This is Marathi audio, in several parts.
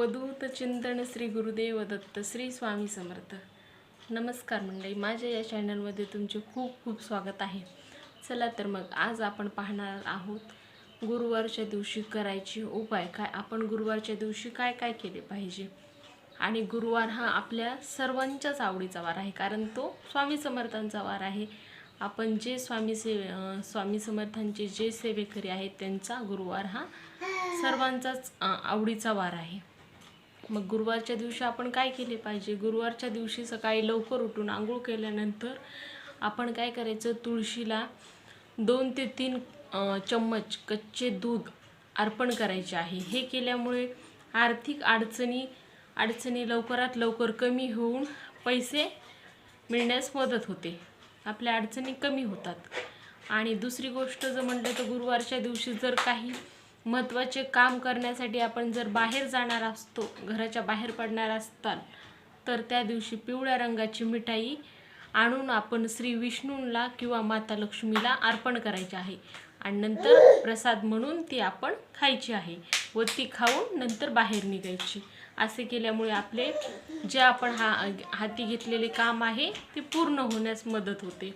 अवधूत चिंतन श्री गुरुदेव दत्त श्री स्वामी समर्थ. नमस्कार मंडळी माझ्या या चॅनलमध्ये तुमचे खूप खूप स्वागत आहे. चला तर मग आज आपण पाहणार आहोत गुरुवारच्या दिवशी करायचे उपाय काय? आपण गुरुवारच्या दिवशी काय काय केले पाहिजे? आणि गुरुवार हा आपल्या सर्वांच्याच आवडीचा वार आहे कारण तो स्वामी समर्थांचा वार आहे. आपण जे स्वामी से स्वामी समर्थांचे जे सेवेकरी आहेत त्यांचा गुरुवार हा सर्वांचाच आवडीचा वार आहे. मग गुरुवारच्या दिवशी आपण काय केले पाहिजे? गुरुवारच्या दिवशी सकाळी लवकर उठून आंघोळ केल्यानंतर आपण काय करायचं? तुळशीला दोन ते तीन चम्मच कच्चे दूध अर्पण करायचे आहे. हे केल्यामुळे आर्थिक अडचणी अडचणी लवकरात लवकर कमी होऊन पैसे मिळण्यास मदत होते. आपल्या अडचणी कमी होतात. आणि दुसरी गोष्ट जर म्हटलं तर गुरुवारच्या दिवशी जर काही महत्त्वाचे काम करण्यासाठी आपण जर बाहेर जाणार असतो घराच्या बाहेर पडणार असताल तर त्या दिवशी पिवळ्या रंगाची मिठाई आणून आपण श्री विष्णूंना किंवा माता लक्ष्मीला अर्पण करायची आहे. आणि नंतर प्रसाद म्हणून ती आपण खायची आहे व ती खाऊन नंतर बाहेर निघायची. असे केल्यामुळे आपले जे आपण हा हाती घेतलेले काम आहे ते पूर्ण होण्यास मदत होते.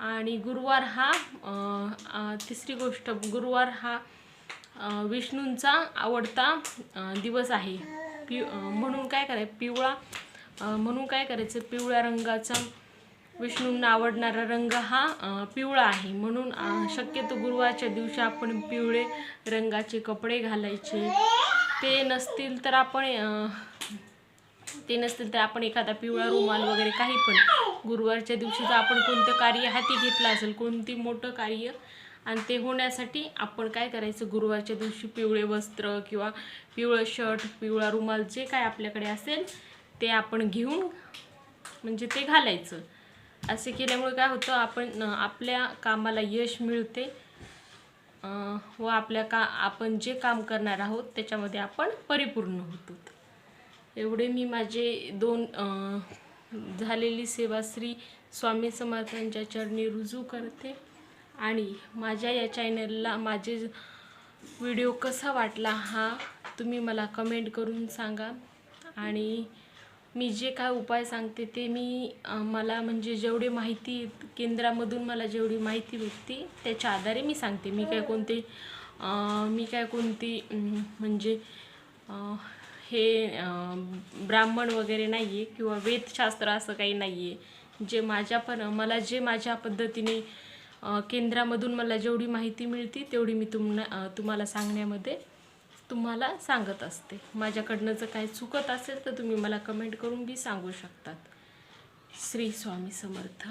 आणि गुरुवार हा तिसरी गोष्ट गुरुवार हा विष्णूंचा आवडता दिवस आहे. पि म्हणून काय करायचं पिवळा म्हणून काय करायचं पिवळ्या रंगाचा विष्णूंना आवडणारा रंग हा पिवळा आहे. म्हणून शक्यतो गुरुवारच्या दिवशी आपण पिवळे रंगाचे कपडे घालायचे. ते नसतील तर आपण ते नसतील तर आपण एखादा पिवळा रुमाल वगैरे काही पण गुरुवारच्या दिवशी जर आपण कोणतं कार्य हाती घेतलं असेल कोणती मोठं कार्य आणि ते होण्यासाठी आपण काय करायचं? गुरुवारच्या दिवशी पिवळे वस्त्र किंवा पिवळं शर्ट पिवळा रुमाल जे काय आपल्याकडे असेल ते आपण घेऊन म्हणजे ते घालायचं. असे केल्यामुळे काय होतं आपण आपल्या कामाला यश मिळते व आपल्या का आपण जे काम करणार आहोत त्याच्यामध्ये आपण परिपूर्ण होतो. एवढे मी माझे दोन झालेली सेवाश्री स्वामी समर्थांच्या चरणी रुजू करते. आणि माझ्या या चॅनलला माझे व्हिडिओ कसा वाटला हा तुम्ही मला कमेंट करून सांगा. आणि मी जे काय उपाय सांगते ते मी मला म्हणजे जेवढी माहिती केंद्रामधून मला जेवढी माहिती भेटते त्याच्या आधारे मी सांगते. मी काय कोणते मी काय कोणती म्हणजे हे ब्राह्मण वगैरे नाही आहे किंवा वेदशास्त्र असं काही नाही आहे जे माझ्या पण मला जे माझ्या पद्धतीने केंद्रामधून मला जेवढी माहिती मिळते तेवढी मी तुम्हाला तुम्हाला सांगण्यामध्ये तुम्हाला सांगत असते. माझ्याकडनं जर काही चुकत असेल तर तुम्ही मला कमेंट करून बी सांगू शकतात. श्री स्वामी समर्थ.